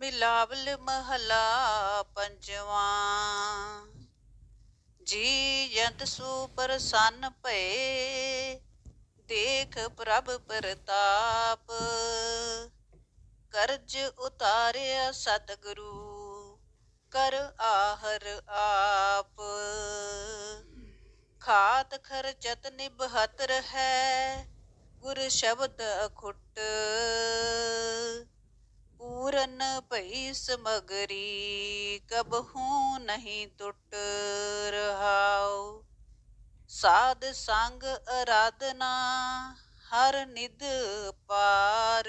ਬਿਲਾਵਲ ਮਹਲਾ ਪੰਜਵਾਂ। ਜੀ ਜੰਤ ਸੂ ਪ੍ਰਸੰਨ ਭਏ, ਦੇਖ ਪ੍ਰਭ ਪ੍ਰਤਾਪ। ਕਰਜ ਉਤਾਰਿਆ ਸਤਿਗੁਰੂ, ਕਰ ਆਹਰ ਆਪ। ਖਾਤ ਖਰਚਤ ਨਿਭਹਤ ਹੈ, ਗੁਰ ਸ਼ਬਦ ਅਖੁੱਟ। ਪੂਰਨ ਭਈ ਸਮਗਰੀ ਕਬਹੂ ਨਹੀਂ ਟੁੱਟ ਰਹਾਉ। ਸਾਧ ਸੰਗ ਅਰਾਧਨਾ, ਹਰ ਨਿਧ ਪਾਰ।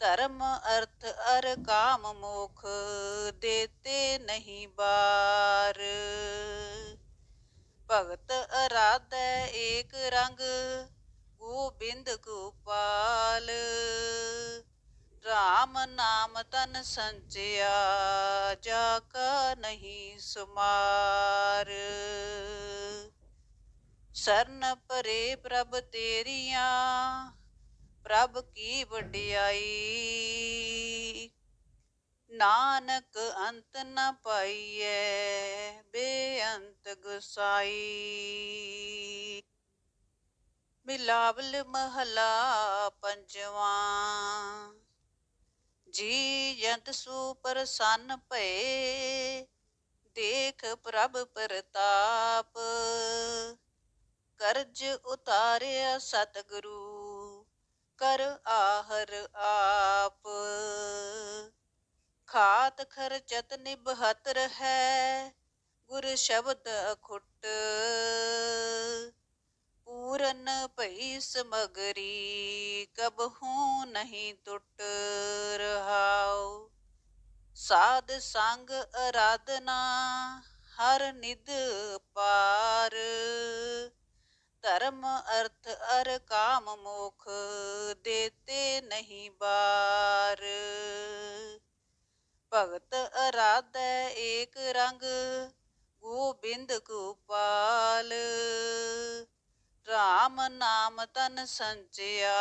ਧਰਮ ਅਰਥ ਅਰ ਕਾਮ ਮੋਖ, ਦੇਤੇ ਨਹੀਂ ਬਾਰ। ਭਗਤ ਅਰਾਧੈ ਏਕ ਰੰਗ, ਗੋਬਿੰਦ ਗੋਪਾਲ। ਰਾਮ ਨਾਮ ਤਨ ਸੰਚਿਆ ਜਾ ਕਾ ਨਹੀਂ ਸੁਮਾਰ। ਸਰਨ ਪਰੇ ਪ੍ਰਭ ਤੇਰੀਆਂ, ਪ੍ਰਭ ਕੀ ਵਡਿਆਈ। ਨਾਨਕ ਅੰਤ ਨ ਪਾਈਐ, ਬੇਅੰਤ ਗੁਸਾਈ। ਮਿਲਾਵਲ ਮਹਲਾ ਪੰਜਵਾਂ। ਜੀ ਜੰਤ ਸੂ ਪ੍ਰਸੰਨ ਭਏ, ਦੇਖ ਪ੍ਰਭ ਪ੍ਰਤਾਪ। ਕਰਜ ਉਤਾਰਿਆ ਸਤਿਗੁਰੂ, ਕਰ ਆਹਰ ਆਪ। ਖਾਤ ਖਰਚਤ ਨਿਭਹਤ ਹੈ, ਗੁਰ ਸ਼ਬਦ ਅਖੁੱਟ। ਪੂਰਨ ਭਈ ਸਮਗਰੀ ਕਬਹੂ ਨਹੀਂ ਟੁੱਟ ਰਹਾਉ। ਸਾਧ ਸੰਗ ਅਰਾਧਨਾ, ਹਰ ਨਿਦ ਪਾਰ। ਧਰਮ ਅਰਥ ਅਰ ਕਾਮ ਮੋਖ, ਦੇਤੇ ਨਹੀਂ ਬਾਰ। ਭਗਤ ਅਰਾਧੈ ਏਕ ਰੰਗ, ਗੋਬਿੰਦ ਗੋਪਾਲ ਰਾਮ ਨਾਮ ਤਨ ਸੰਚਿਆ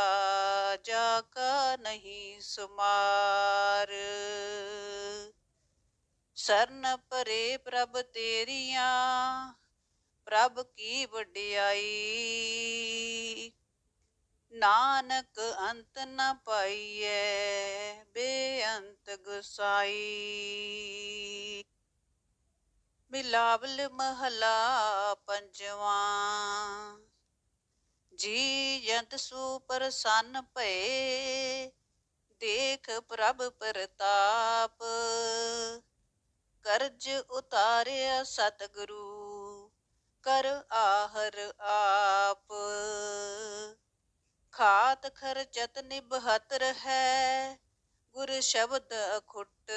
ਜਾ ਕਾ ਨਹੀਂ ਸੁਮਾਰ। ਸਰਨ ਪਰੇ ਪ੍ਰਭ ਤੇਰੀਆਂ, ਪ੍ਰਭ ਕੀ ਵਡਿਆਈ। ਨਾਨਕ ਅੰਤ ਨ ਪਾਈਐ, ਬੇਅੰਤ ਗੁਸਾਈ। ਬਿਲਾਵਲ ਮਹਲਾ ਪੰਜਵਾਂ। ਜੀ ਜੰਤ ਸੂ ਪ੍ਰਸੰਨ ਭਏ, ਦੇਖ ਪ੍ਰਭ ਪ੍ਰਤਾਪ। ਕਰਜ ਉਤਾਰਿਆ ਸਤਿਗੁਰੂ, ਕਰ ਆਹਰ ਆਪ। ਖਾਤ ਖਰਚਤ ਨਿਭਹਤ ਹੈ ਗੁਰ ਸ਼ਬਦ ਅਖੁੱਟ।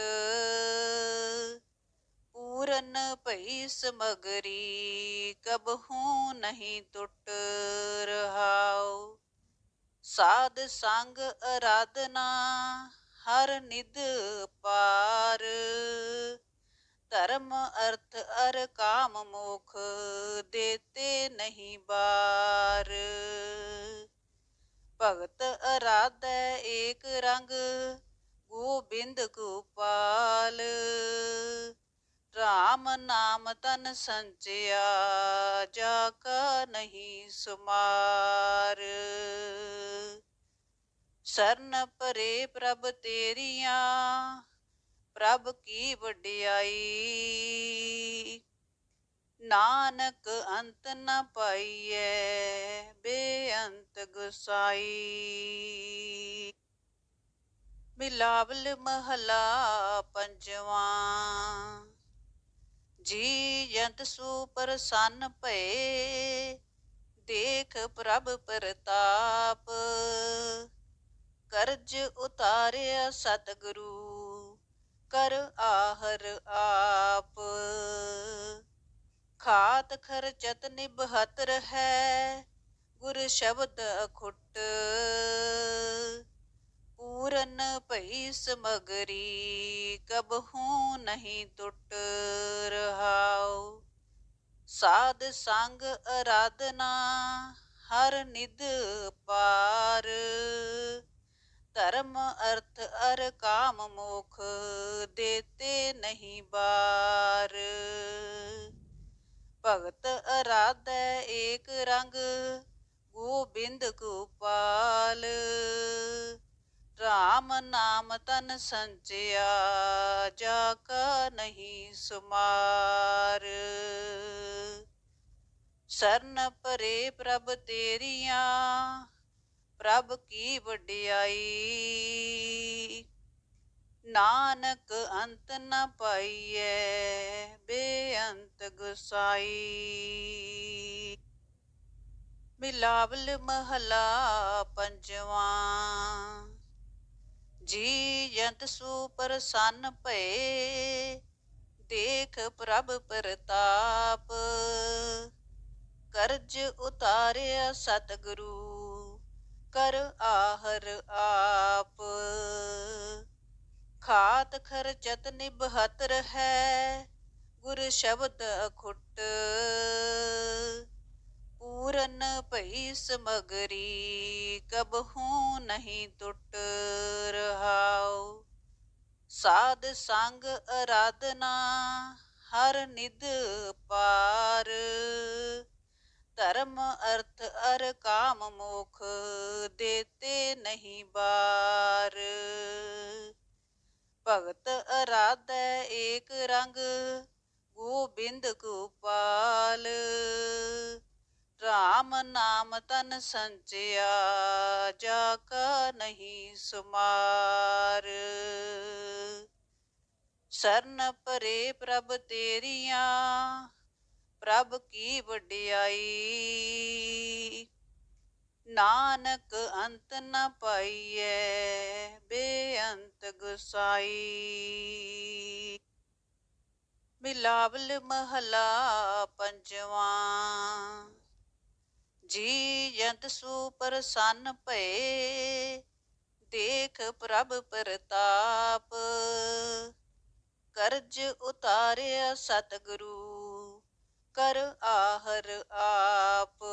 ਪੂਰਨ ਭਈ ਸਮਗਰੀ ਕਬਹੂ ਨਹੀਂ ਟੁੱਟ ਰਹਾਉ। ਸਾਧ ਸੰਗ ਅਰਾਧਨਾ, ਹਰ ਨਿਧ ਪਾਰ। ਧਰਮ ਅਰਥ ਅਰ ਕਾਮ ਮੋਖ ਦੇਤੇ ਨਹੀਂ ਬਾਰ। ਭਗਤ ਅਰਾਧੈ ਏਕ ਰੰਗ, ਗੋਬਿੰਦ ਗੋਪਾਲ। ਰਾਮ ਨਾਮ ਤਨ ਸੰਚਿਆ ਜਾ ਕਾ ਨਹੀਂ ਸੁਮਾਰ। ਸਰਨ ਪਰੇ ਪ੍ਰਭ ਤੇਰੀਆਂ, ਪ੍ਰਭ ਕੀ ਵਡਿਆਈ। ਨਾਨਕ ਅੰਤ ਨ ਪਾਈਐ, ਬੇਅੰਤ ਗੁਸਾਈ। ਬਿਲਾਵਲ ਮਹਲਾ ਪੰਜਵਾਂ। ਜੀ ਜੰਤ ਸੂ ਪ੍ਰਸੰਨ ਭਏ, ਦੇਖ ਪ੍ਰਭ ਪ੍ਰਤਾਪ। ਕਰਜ ਉਤਾਰਿਆ ਸਤਿਗੁਰੂ, ਕਰ ਆਹਰ ਆਪ। ਖਾਤ ਖਰਚਤ ਨਿਭਹਤ ਹੈ, ਗੁਰ ਸ਼ਬਦ ਅਖੁੱਟ। ਪੂਰਨ ਭਈ ਸਮਗਰੀ ਕਬਹੂ ਨਹੀਂ ਟੁੱਟ ਰਹਾਉ। ਸਾਧ ਸੰਗ ਅਰਾਧਨਾ, ਹਰ ਨਿਧ ਪਾਰ। ਧਰਮ ਅਰਥ ਅਰ ਕਾਮ ਮੋਖ, ਦੇਤੇ ਨਹੀਂ ਬਾਰ। ਭਗਤ ਅਰਾਧੈ ਏਕ ਰੰਗ, ਗੋਬਿੰਦ ਗੋਪਾਲ ਰਾਮ ਨਾਮ ਤਨ ਸੰਚਿਆ ਜਾ ਕਾ ਨਹੀਂ ਸੁਮਾਰ। ਸਰਨ ਪਰੇ ਪ੍ਰਭ ਤੇਰੀਆਂ, ਪ੍ਰਭ ਕੀ ਵਡਿਆਈ। ਨਾਨਕ ਅੰਤ ਨ ਪਾਈਐ, ਬੇਅੰਤ ਗੁਸਾਈ। ਮਿਲਾਵਲ ਮਹਲਾ ਪੰਜਵਾਂ। ਜੀ ਜੰਤ ਸੂ ਪ੍ਰਸੰਨ ਭਏ, ਦੇਖ ਪ੍ਰਭ ਪ੍ਰਤਾਪ। ਕਰਜ ਉਤਾਰਿਆ ਸਤਿਗੁਰੂ, ਕਰ ਆਹਰ ਆਪ। ਖਾਤ ਖਰਚਤ ਨਿਭਤ ਹੈ, ਗੁਰ ਸ਼ਬਦ ਅਖੁੱਟ। ਪੂਰਨ ਭਈ ਸਮਗਰੀ, ਕਬਹੂ ਨਹੀਂ ਟੁੱਟ ਰਹਾਉ। ਸਾਧ ਸੰਗ ਅਰਾਧਨਾ, ਹਰ ਨਿਦ ਪਾਰ। ਧਰਮ ਅਰਥ ਅਰ ਕਾਮ ਮੋਖ, ਦੇਤੇ ਨਹੀਂ ਬਾਰ। ਭਗਤ ਅਰਾਧੈ ਏਕ ਰੰਗ, ਗੋਬਿੰਦ ਗੋਪਾਲ ਰਾਮ ਨਾਮ ਤਨ ਸੰਚਿਆ ਜਾ ਕਾ ਨਹੀਂ ਸੁਮਾਰ। ਸਰਨ ਪਰੇ ਪ੍ਰਭ ਤੇਰੀਆਂ, ਪ੍ਰਭ ਕੀ ਵਡਿਆਈ। ਨਾਨਕ ਅੰਤ ਨ ਪਾਈਐ, ਬੇਅੰਤ ਗੁਸਾਈ। ਮਿਲਾਵਲ ਮਹਲਾ ਪੰਜਵਾਂ। ਜੀ ਜੰਤ ਸੂ ਪ੍ਰਸੰਨ ਭਏ, ਦੇਖ ਪ੍ਰਭ ਪ੍ਰਤਾਪ। ਕਰਜ ਉਤਾਰਿਆ ਸਤਿਗੁਰੂ, ਕਰ ਆਹਰ ਆਪ।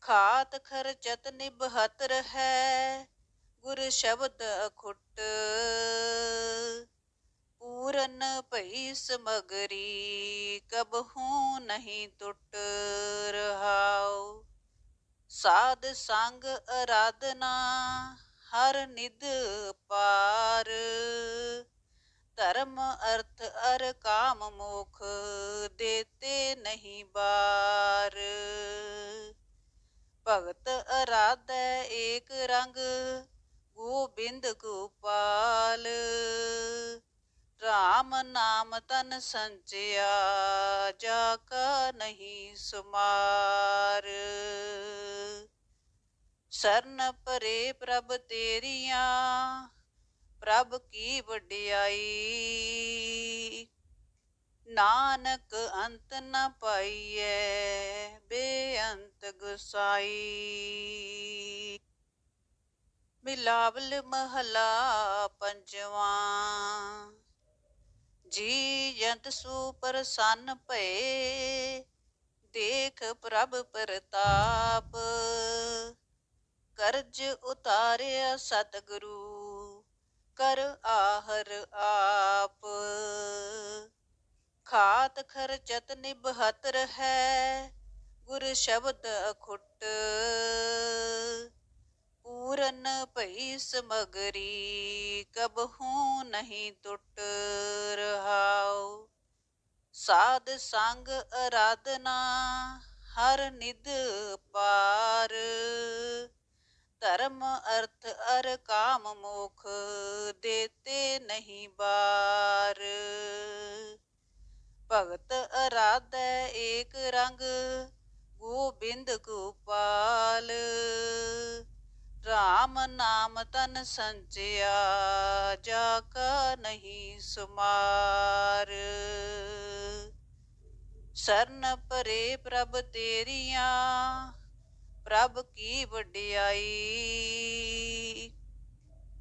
ਖਾਤ ਖਰਚਤ ਨਿਭਤ ਹੈ, ਗੁਰ ਸ਼ਬਦ ਅਖੁੱਟ। ਪੂਰਨ ਭਈ ਸਮਗਰੀ ਕਬਹੂ ਨਹੀਂ ਟੁੱਟ ਰਹਾਉ। ਸਾਧ ਸੰਗ ਅਰਾਧਨਾ, ਹਰ ਨਿਦ ਪਾਰ। ਧਰਮ ਅਰਥ ਅਰ ਕਾਮ ਮੋਖ ਦੇਤੇ ਨਹੀਂ ਬਾਰ। ਭਗਤ ਅਰਾਧੈ ਏਕ ਰੰਗ, ਗੋਬਿੰਦ ਗੋਪਾਲ ਨਾਮ ਤਨ ਸੰਚਿਆ ਜਾ ਕਾ ਨਹੀਂ ਸੁਮਾਰ। ਸਰਨ ਪਰੇ ਪ੍ਰਭ ਤੇਰੀਆਂ, ਪ੍ਰਭ ਕੀ ਵਡਿਆਈ। ਨਾਨਕ ਅੰਤ ਨ ਪਾਈਐ, ਬੇਅੰਤ ਗੁਸਾਈ। ਮਿਲਾਵਲ ਮਹਲਾ ਪੰਜਵਾਂ। ਜੀ ਜੰਤ ਸੂ ਪ੍ਰਸੰਨ ਭਏ, ਦੇਖ ਪ੍ਰਭ ਪ੍ਰਤਾਪ। ਕਰਜ ਉਤਾਰਿਆ ਸਤਿਗੁਰੂ, ਕਰ ਆਹਰ ਆਪ। ਖਾਤ ਖਰਚਤ ਨਿਭਤ ਹੈ, ਗੁਰ ਸ਼ਬਦ ਅਖੁੱਟ। ਪੂਰਨ ਭਈ ਸਮਗਰੀ ਕਬਹੂ ਨਹੀਂ ਟੁੱਟ ਰਹਾਉ। ਸਾਧ ਸੰਗ ਅਰਾਧਨਾ, ਹਰ ਨਿਦ ਪਾਰ। ਧਰਮ ਅਰਥ ਅਰ ਕਾਮ ਮੋਖ, ਦੇਤੇ ਨਹੀਂ ਬਾਰ। ਭਗਤ ਅਰਾਧੈ ਏਕ ਰੰਗ, ਗੋਬਿੰਦ ਗੋਪਾਲ। ਰਾਮ ਨਾਮ ਤਨ ਸੰਚਿਆ ਜਾ ਕਾ ਨਹੀਂ ਸੁਮਾਰ। ਸਰਨ ਪਰੇ ਪ੍ਰਭ ਤੇਰੀਆਂ, ਪ੍ਰਭ ਕੀ ਵਡਿਆਈ।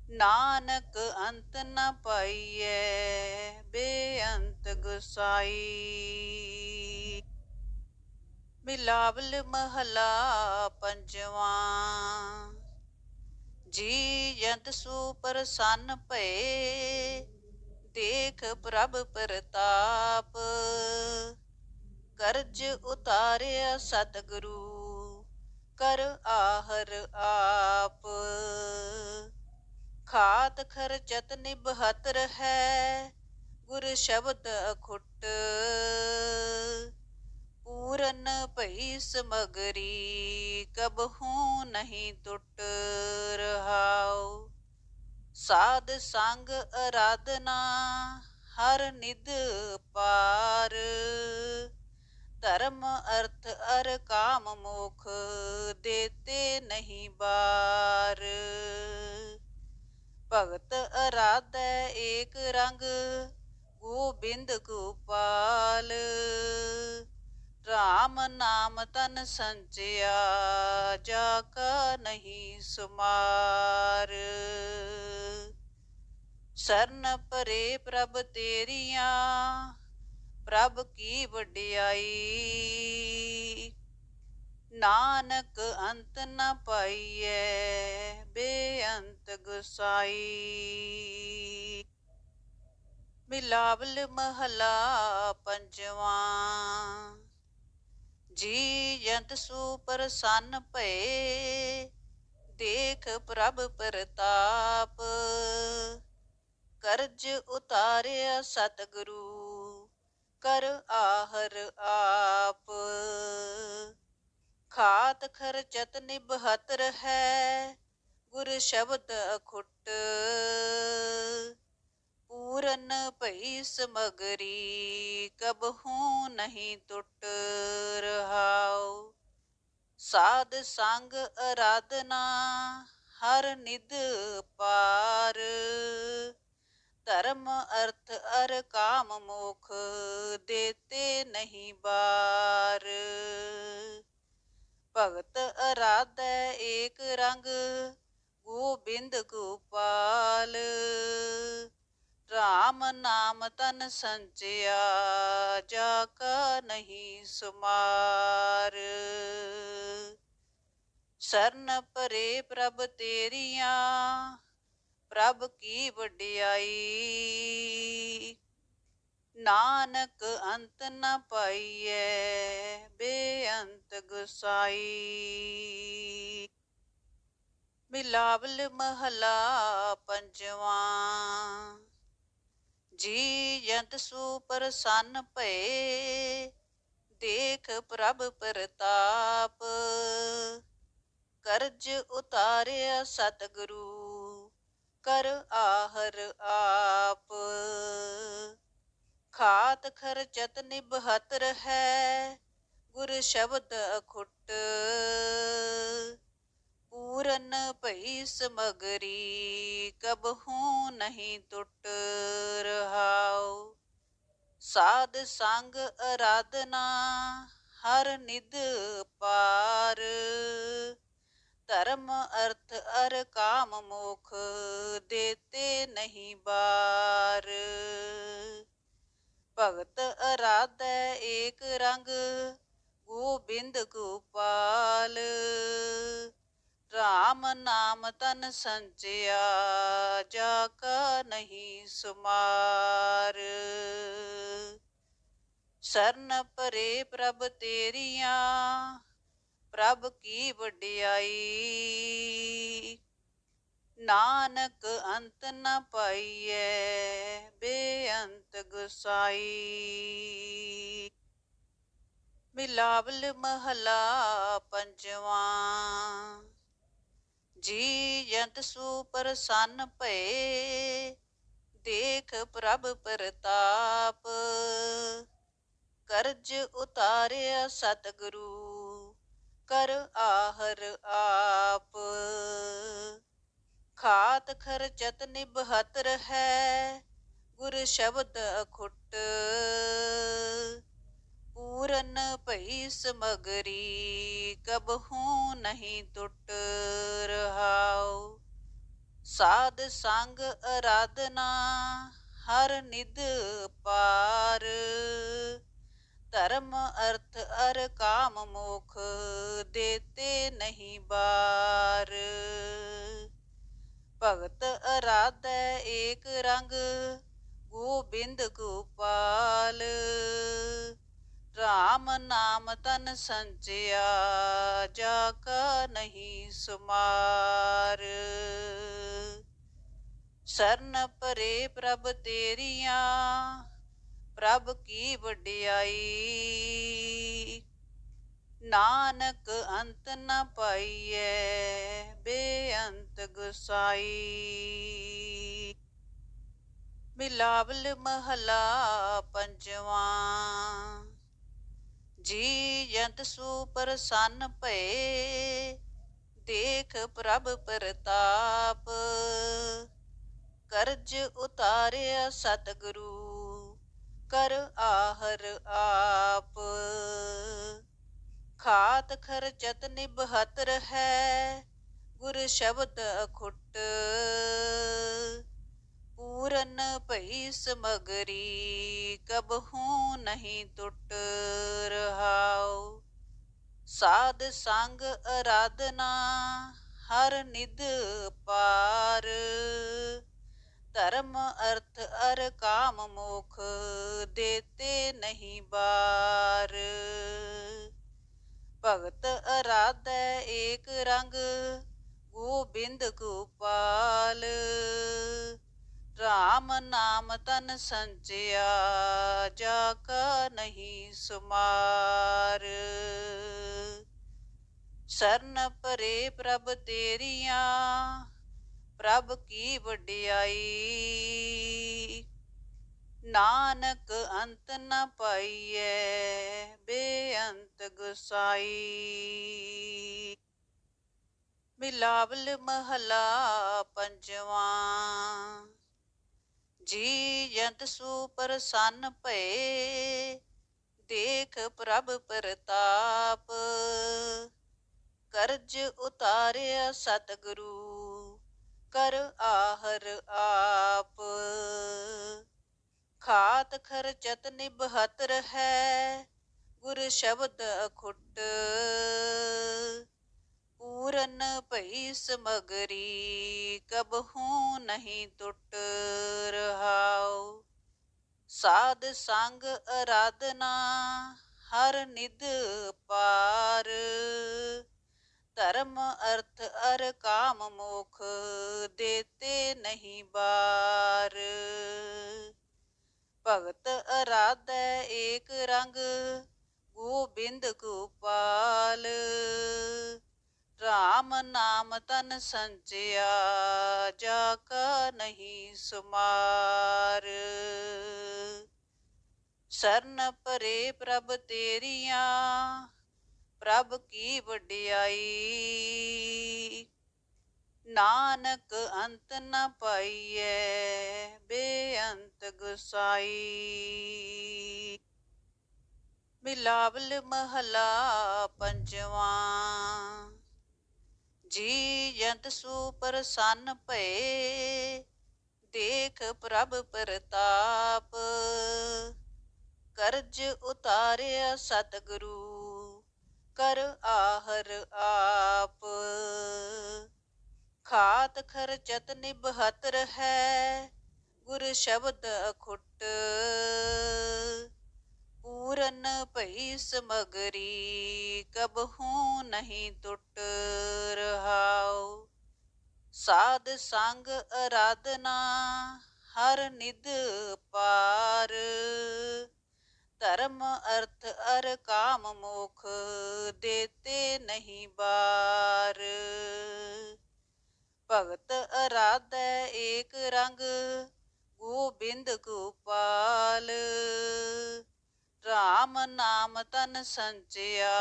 ਨਾਨਕ ਅੰਤ ਨ ਪਾਈਐ, ਬੇਅੰਤ ਗੁਸਾਈ। ਮਿਲਾਵਲ ਮਹਲਾ ਪੰਜਵਾਂ। ਜੀ ਜੰਤ ਸੂ ਪ੍ਰਸੰਨ ਭਏ, ਦੇਖ ਪ੍ਰਭ ਪ੍ਰਤਾਪ। ਕਰਜ ਉਤਾਰਿਆ ਸਤਿਗੁਰੂ, ਕਰ ਆਹਰ ਆਪ। ਖਾਤ ਖਰਚਤ ਨਿਭਤ ਹੈ, ਗੁਰ ਸ਼ਬਦ ਅਖੁੱਟ। ਪੂਰਨ ਭਈ ਸਮਗਰੀ ਕਬਹੂ ਨਹੀਂ ਟੁੱਟ ਰਹਾਉ। ਸਾਧ ਸੰਗ ਅਰਾਧਨਾ, ਹਰ ਨਿਦ ਪਾਰ। ਧਰਮ ਅਰਥ ਅਰ ਕਾਮ ਮੋਖ, ਦੇਤੇ ਨਹੀਂ ਬਾਰ। ਭਗਤ ਅਰਾਧੈ ਏਕ ਰੰਗ, ਗੋਬਿੰਦ ਗੋਪਾਲ ਰਾਮ ਨਾਮ ਤਨ ਸੰਚਿਆ ਜਾ ਕਾ ਨਹੀਂ ਸੁਮਾਰ। ਸਰਨ ਪਰੇ ਪ੍ਰਭ ਤੇਰੀਆਂ, ਪ੍ਰਭ ਕੀ ਵਡਿਆਈ। ਨਾਨਕ ਅੰਤ ਨ ਪਾਈਐ, ਬੇਅੰਤ ਗੁਸਾਈ। ਮਿਲਾਵਲ ਮਹਲਾ ਪੰਜਵਾਂ। ਜੀ ਜੰਤ ਸੂ ਪ੍ਰਸੰਨ ਭਏ, ਦੇਖ ਪ੍ਰਭ ਪ੍ਰਤਾਪ। ਕਰਜ ਉਤਾਰਿਆ ਸਤਿਗੁਰੂ, ਕਰ ਆਹਰ ਆਪ। ਖਾਤ ਖਰਚਤ ਨਿਭਤ ਹੈ, ਗੁਰ ਸ਼ਬਦ ਅਖੁੱਟ। ਪੂਰਨ ਭਈ ਸਮਗਰੀ ਕਬਹੂ ਨਹੀਂ ਟੁੱਟ ਰਹਾਉ। ਸਾਧ ਸੰਗ ਅਰਾਧਨਾ, ਹਰ ਨਿਦ ਪਾਰ। ਧਰਮ ਅਰਥ ਅਰ ਕਾਮ ਮੋਖ ਦੇਤੇ ਨਹੀਂ ਬਾਰ। ਭਗਤ ਅਰਾਧੈ ਏਕ ਰੰਗ, ਗੋਬਿੰਦ ਗੋਪਾਲ। ਰਾਮ ਨਾਮ ਤਨ ਸੰਚਿਆ ਜਾ ਕਾ ਨਹੀਂ ਸੁਮਾਰ। ਸਰਨ ਪਰੇ ਪ੍ਰਭ ਤੇਰੀਆਂ, ਪ੍ਰਭ ਕੀ ਵਡਿਆਈ। ਨਾਨਕ ਅੰਤ ਨ ਪਾਈਐ, ਬੇਅੰਤ ਗੁਸਾਈ। ਮਿਲਾਵਲ ਮਹਲਾ ਪੰਜਵਾਂ। ਜੀ ਜੰਤ ਸੂ ਪ੍ਰਸੰਨ ਭਏ, ਦੇਖ ਪ੍ਰਭ ਪ੍ਰਤਾਪ। ਕਰਜ ਉਤਾਰਿਆ ਸਤਿਗੁਰੂ, ਕਰ ਆਹਰ ਆਪ। ਖਾਤ ਖਰਚਤ ਨਿਭਤ ਹੈ ਗੁਰ ਸ਼ਬਦ ਅਖੁੱਟ। ਪੂਰਨ ਭਈ ਸਮਗਰੀ ਕਬਹੂ ਨਹੀਂ ਟੁੱਟ ਰਹਾਉ। ਸਾਧ ਸੰਗ ਅਰਾਧਨਾ, ਹਰ ਨਿਦ ਪਾਰ। ਧਰਮ ਅਰਥ ਅਰ ਕਾਮ ਮੋਖ ਦੇਤੇ ਨਹੀਂ ਬਾਰ। ਭਗਤ ਅਰਾਧੈ ਏਕ ਰੰਗ, ਗੋਬਿੰਦ ਗੋਪਾਲ। ਰਾਮ ਨਾਮ ਤਨ ਸੰਚਿਆ ਜਾ ਕਾ ਨਹੀਂ ਸੁਮਾਰ। ਸਰਨ ਪਰੇ ਪ੍ਰਭ ਤੇਰੀਆਂ, ਪ੍ਰਭ ਕੀ ਵਡਿਆਈ। ਨਾਨਕ ਅੰਤ ਨ ਪਾਈਐ, ਬੇਅੰਤ ਗੁਸਾਈ। ਮਿਲਾਵਲ ਮਹਲਾ ਪੰਜਵਾਂ। ਜੀ ਜੰਤ ਸੂ ਪ੍ਰਸੰਨ ਭਏ, ਦੇਖ ਪ੍ਰਭ ਪ੍ਰਤਾਪ। ਕਰਜ ਉਤਾਰਿਆ ਸਤਿਗੁਰੂ, ਕਰ ਆਹਰ ਆਪ। ਖਾਤ ਖਰਚਤ ਨਿਭਤ ਹੈ, ਗੁਰ ਸ਼ਬਦ ਅਖੁੱਟ। ਪੂਰਨ ਭਈ ਸਮਗਰੀ ਕਬਹੂ ਨਹੀਂ ਟੁੱਟ ਰਹਾਉ। ਸਾਧ ਸੰਗ ਅਰਾਧਨਾ, ਹਰ ਨਿਦ ਪਾਰ। ਧਰਮ ਅਰਥ ਅਰ ਕਾਮ ਮੋਖ, ਦੇਤੇ ਨਹੀਂ ਬਾਰ। ਭਗਤ ਅਰਾਧੈ ਏਕ ਰੰਗ, ਗੋਬਿੰਦ ਗੋਪਾਲ RAM ਨਾਮ ਤਨ ਸੰਚਿਆ ਜਾ ਕਾ ਨਹੀਂ ਸੁਮਾਰ। ਸਰਨ ਪਰੇ ਪ੍ਰਭ ਤੇਰੀਆਂ, ਪ੍ਰਭ ਕੀ ਵਡਿਆਈ। ਨਾਨਕ ਅੰਤ ਨ ਪਾਈਐ, ਬੇਅੰਤ ਗੁਸਾਈ। ਮਿਲਾਵਲ ਮਹਲਾ ਪੰਜਵਾਂ। ਜੀ ਜੰਤ ਸੂ ਪ੍ਰਸੰਨ ਭਏ, ਦੇਖ ਪ੍ਰਭ ਪ੍ਰਤਾਪ। ਕਰਜ ਉਤਾਰਿਆ ਸਤਿਗੁਰੂ, ਕਰ ਆਹਰ ਆਪ। ਖਾਤ ਖਰਚਤ ਨਿਭਤ ਹੈ, ਗੁਰ ਸ਼ਬਦ ਅਖੁੱਟ। ਪੂਰਨ ਭਈ ਸਮਗਰੀ ਕਬਹੂ ਨਹੀਂ ਟੁੱਟ ਰਹਾਉ। ਸਾਧ ਸੰਗ ਅਰਾਧਨਾ, ਹਰ ਨਿਦ ਪਾਰ। ਧਰਮ ਅਰਥ ਅਰ ਕਾਮ ਮੋਖ ਦੇਤੇ ਨਹੀਂ ਬਾਰ। ਭਗਤ ਅਰਾਧੈ ਏਕ ਰੰਗ, ਗੋਬਿੰਦ ਗੋਪਾਲ। RAM ਨਾਮ ਤਨ ਸੰਚਿਆ ਜਾ ਕਾ ਨਹੀਂ ਸੁਮਾਰ। ਸਰਨ ਪਰੇ ਪ੍ਰਭ ਤੇਰੀਆਂ, ਪ੍ਰਭ ਕੀ ਵਡਿਆਈ। ਨਾਨਕ ਅੰਤ ਨ ਪਾਈਐ, ਬੇਅੰਤ ਗੁਸਾਈ। ਮਿਲਾਵਲ ਮਹਲਾ ਪੰਜਵਾਂ। ਜੀ ਜੰਤ ਸੂ ਪ੍ਰਸੰਨ ਭਏ, ਦੇਖ ਪ੍ਰਭ ਪ੍ਰਤਾਪ। ਕਰਜ ਉਤਾਰਿਆ ਸਤਿਗੁਰੂ, ਕਰ ਆਹਰ ਆਪ। ਖਾਤ ਖਰਚਤ ਨਿਭਤ ਹੈ, ਗੁਰ ਸ਼ਬਦ ਅਖੁੱਟ। ਪੂਰਨ ਭਈ ਸਮਗਰੀ ਕਬਹੂ ਨਹੀਂ ਟੁੱਟ ਰਹਾਉ। ਸਾਧ ਸੰਗ ਅਰਾਧਨਾ, ਹਰ ਨਿਦ ਪਾਰ। ਧਰਮ ਅਰਥ ਅਰ ਕਾਮ ਮੋਖ ਦੇਤੇ ਨਹੀਂ ਬਾਰ। ਭਗਤ ਅਰਾਧੈ ਏਕ ਰੰਗ, ਗੋਬਿੰਦ ਗੋਪਾਲ। RAM ਨਾਮ ਤਨ ਸੰਚਿਆ ਜਾ ਕਾ ਨਹੀਂ ਸੁਮਾਰ। ਸਰਨ ਪਰੇ ਪ੍ਰਭ ਤੇਰੀਆਂ, ਪ੍ਰਭ ਕੀ ਵਡਿਆਈ। ਨਾਨਕ ਅੰਤ ਨ ਪਾਈਐ, ਬੇਅੰਤ ਗੁਸਾਈ। ਮਿਲਾਵਲ ਮਹਲਾ ਪੰਜਵਾਂ। ਜੀ ਜੰਤ ਭਏ, ਦੇਖ ਪ੍ਰਭ ਪ੍ਰਤਾਪ। ਕਰਜ ਉਤਾਰਿਆ ਸਤਿਗੁਰੂ, ਕਰ ਆਹਰ ਆਪ। ਖਾਤ ਖਰਚਤ ਨਿਭਤ ਹੈ, ਗੁਰ ਸ਼ਬਦ ਅਖੁੱਟ। ਪੂਰਨ ਭਈ ਸਮਗਰੀ ਕਬਹੂ ਨਹੀਂ ਟੁੱਟ ਰਹਾਉ। ਸਾਧ ਸੰਗ ਅਰਾਧਨਾ, ਹਰ ਨਿਦ ਪਾਰ। ਧਰਮ ਅਰਥ ਅਰ ਕਾਮ ਮੋਖ ਦੇਤੇ ਨਹੀਂ ਬਾਰ। ਭਗਤ ਅਰਾਧੈ ਏਕ ਰੰਗ, ਗੋਬਿੰਦ ਗੋਪਾਲ RAM ਨਾਮ ਤਨ ਸੰਚਿਆ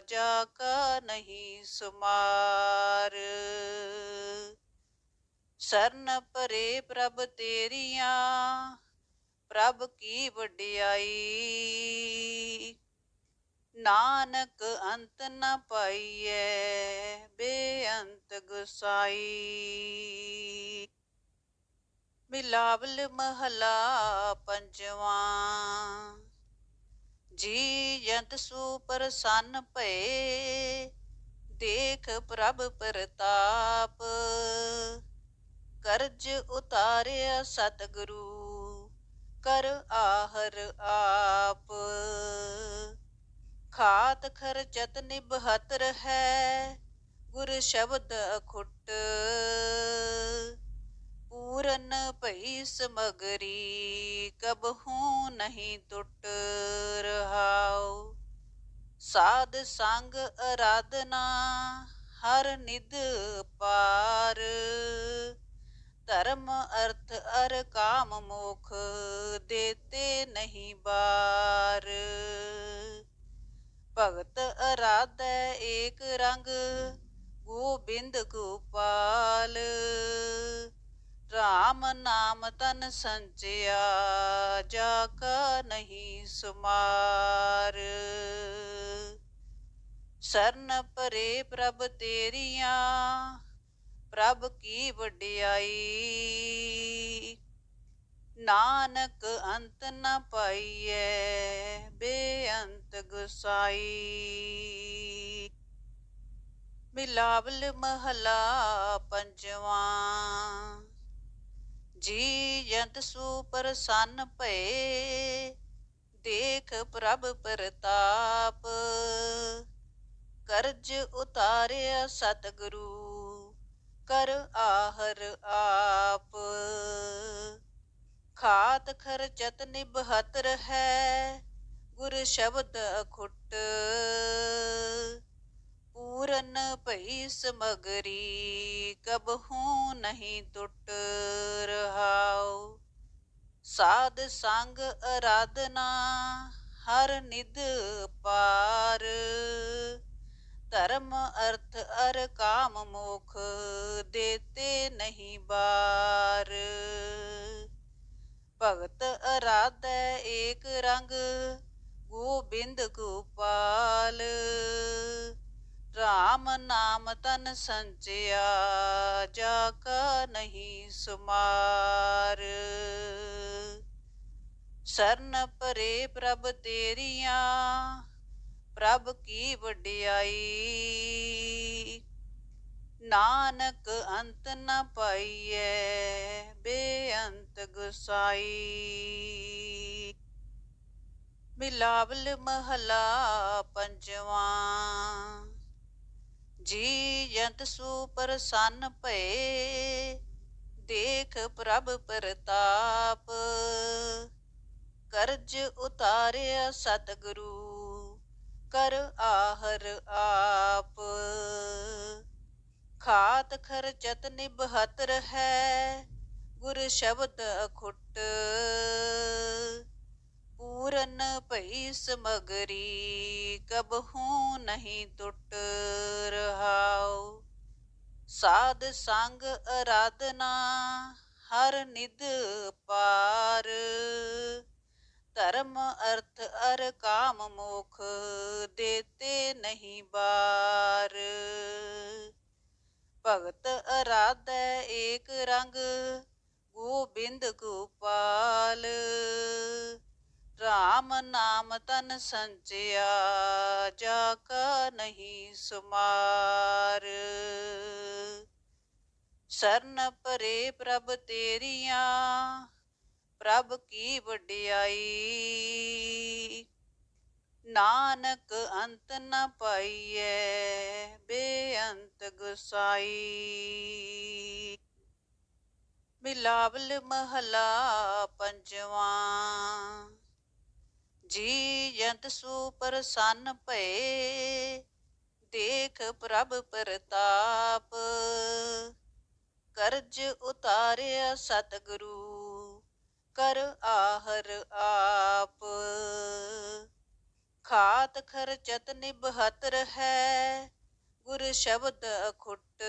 ਜਾ ਕਾ ਨਹੀਂ ਸੁਮਾਰ। ਸਰਨ ਪਰੇ ਪ੍ਰਭ ਤੇਰੀਆਂ, ਪ੍ਰਭ ਕੀ ਵਡਿਆਈ। ਨਾਨਕ ਅੰਤ ਨ ਪਾਈਐ, ਬੇਅੰਤ ਗੁਸਾਈ। ਮਿਲਾਵਲ ਮਹਲਾ ਪੰਜਵਾਂ। ਜੀ ਜੰਤ ਸੂ ਪ੍ਰਸੰਨ ਭਏ, ਦੇਖ ਪ੍ਰਭ ਪ੍ਰਤਾਪ। ਕਰਜ ਉਤਾਰਿਆ ਸਤਿਗੁਰੂ, ਕਰ ਆਹਰ ਆਪ। ਖਾਤ ਖਰਚਤ ਨਿਭਤ ਹੈ, ਗੁਰ ਸ਼ਬਦ ਅਖੁੱਟ। ਪੂਰਨ ਭਈ ਸਮਗਰੀ ਕਬਹੂ ਨਹੀਂ ਟੁੱਟ ਰਹਾਉ। ਸਾਧ ਸੰਗ ਅਰਾਧਨਾ, ਹਰ ਨਿਧ ਪਾਰ। ਧਰਮ ਅਰਥ ਅਰ ਕਾਮ ਮੋਖ, ਦੇਤੇ ਨਹੀਂ ਬਾਰ। ਭਗਤ ਅਰਾਧੈ ਏਕ ਰੰਗ, ਗੋਬਿੰਦ ਗੋਪਾਲ। ਰਾਮ ਨਾਮ ਤਨ ਸੰਚਿਆ ਜਾ ਕਾ ਨਹੀਂ ਸੁਮਾਰ। ਸਰਨ ਪਰੇ ਪ੍ਰਭ ਤੇਰੀਆਂ, ਪ੍ਰਭ ਕੀ ਵਡਿਆਈ। ਨਾਨਕ ਅੰਤ ਨ ਪਾਈਐ, ਬੇਅੰਤ ਗੁਸਾਈ। ਮਿਲਾਵਲ ਮਹਲਾ ਪੰਜਵਾਂ। ਜੀ ਜੰਤ ਸੂ ਪ੍ਰਸੰਨ ਭਏ, ਦੇਖ ਪ੍ਰਭ ਪ੍ਰਤਾਪ। ਕਰਜ ਉਤਾਰਿਆ ਸਤਿਗੁਰੂ, ਕਰ ਆਹਰ ਆਪ। ਖਾਤ ਖਰਚਤ ਨਿਭਤ ਹੈ ਗੁਰ ਸ਼ਬਦ ਅਖੁੱਟ। ਪੂਰਨ ਭਈ ਸਮਗਰੀ, ਕਬਹੂ ਨਹੀਂ ਟੁੱਟ। ਸਾਧ ਸੰਗ ਅਰਾਧਨਾ, ਹਰ ਨਿਧ ਪਾਰ। ਧਰਮ ਅਰਥ ਅਰ ਕਾਮ ਮੋਖ ਦੇਤੇ ਨਹੀਂ ਬਾਰ। ਭਗਤ ਅਰਾਧੈ ਏਕ ਰੰਗ, ਗੋਬਿੰਦ ਗੋਪਾਲ। ਰਾਮ ਨਾਮ ਤਨ ਸੰਚਿਆ, ਜਾ ਕਾ ਨਹੀਂ ਸੁਮਾਰ। ਸਰਨ ਪਰੇ ਪ੍ਰਭ ਤੇਰੀਆਂ, ਪ੍ਰਭ ਕੀ ਵਡਿਆਈ? ਨਾਨਕ ਅੰਤ ਨ ਪਾਈਐ, ਬੇਅੰਤ ਗੁਸਾਈ। ਮਿਲਾਵਲ ਮਹਲਾ ਪੰਜਵਾਂ, ਜੀ ਜੰਤ ਸੂ ਪ੍ਰਸੰਨ ਭਏ, ਦੇਖ ਪ੍ਰਭ ਪ੍ਰਤਾਪ। ਕਰਜ ਉਤਾਰਿਆ ਸਤਿਗੁਰੂ, ਕਰ ਆਹਰ ਆਪ। ਖਾਤ ਖਰਚਤ ਨਿਭਤ ਹੈ ਗੁਰ ਸ਼ਬਦ ਅਖੁੱਟ। ਪੂਰਨ ਭਈ ਸਮਗਰੀ, ਕਬਹੂ ਨਹੀਂ ਟੁੱਟ ਰਹਾਉ। ਸਾਧ ਸੰਗ ਅਰਾਧਨਾ, ਹਰ ਨਿਧ ਪਾਰ। ਧਰਮ ਅਰਥ ਅਰ ਕਾਮ ਮੋਖ ਦੇਤੇ ਨਹੀਂ ਬਾਰ। ਭਗਤ ਅਰਾਧੈ ਏਕ ਰੰਗ, ਗੋਬਿੰਦ ਗੋਪਾਲ ਰਾਮ ਨਾਮ ਤਨ ਸੰਚਿਆ ਜਾ ਕਾ ਨਹੀਂ ਸੁਮਾਰ। ਸਰਨ ਪਰੇ ਪ੍ਰਭ ਤੇਰੀਆਂ ਪ੍ਰਭ ਕੀ ਵਡਿਆਈ? ਨਾਨਕ ਅੰਤ ਨ ਪਾਈਐ, ਬੇਅੰਤ ਗੁਸਾਈ। ਮਿਲਾਵਲ ਮਹਲਾ ਪੰਜਵਾਂ। ਜੀ ਜੰਤ ਸੂ ਪ੍ਰਸੰਨ ਭਏ, ਦੇਖ ਪ੍ਰਭ ਪ੍ਰਤਾਪ। ਕਰਜ ਉਤਾਰਿਆ ਸਤਿਗੁਰੂ ਕਰ ਆਹਰ ਆਪ। ਖਾਤ ਖਰਚਤ ਨਿਭਤ ਹੈ ਗੁਰ ਸ਼ਬਦ ਅਖੁੱਟ।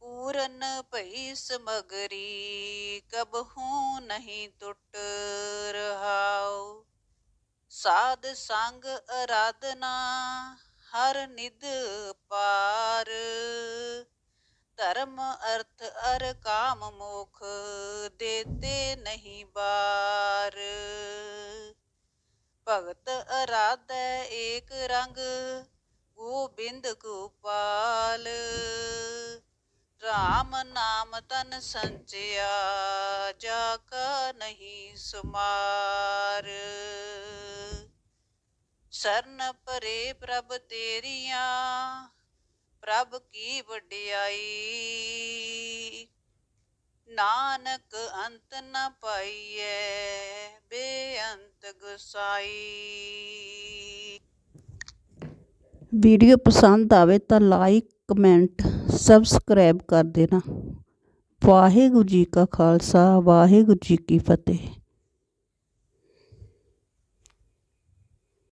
ਪੂਰਨ ਭਈ ਸਮਗਰੀ, ਕਬਹੂ ਨਹੀਂ ਟੁੱਟ ਰਹਾਉ। ਸਾਧ ਸੰਗ ਅਰਾਧਨਾ, ਹਰ ਨਿਦ ਪਾਰ। ਧਰਮ ਅਰਥ ਅਰ ਕਾਮ ਮੋਖ ਦੇਤੇ ਨਹੀਂ ਬਾਰ। ਭਗਤ ਅਰਾਧੈ ਏਕ ਰੰਗ, ਗੋਬਿੰਦ ਗੋਪਾਲ ਰਾਮ ਨਾਮ ਤਨ ਸੰਚਿਆ, ਜਾ ਕਾ ਨਹੀਂ ਸੁਮਾਰ। ਸਰਨ ਪਰੇ ਪ੍ਰਭ ਤੇਰੀਆਂ ਪ੍ਰਭ ਕੀ ਵਡਿਆਈ? ਨਾਨਕ ਅੰਤ ਨ ਪਾਈਐ, ਬੇਅੰਤ ਗੁਸਾਈ। ਵੀਡੀਓ ਪਸੰਦ ਆਵੇ ਤਾਂ ਲਾਈਕ, ਕਮੈਂਟ, ਸਬਸਕ੍ਰਾਈਬ ਕਰ ਦੇਣਾ। ਵਾਹਿਗੁਰੂ ਜੀ ਕਾ ਖਾਲਸਾ, ਵਾਹਿਗੁਰੂ ਜੀ ਕੀ ਫਤਿਹ।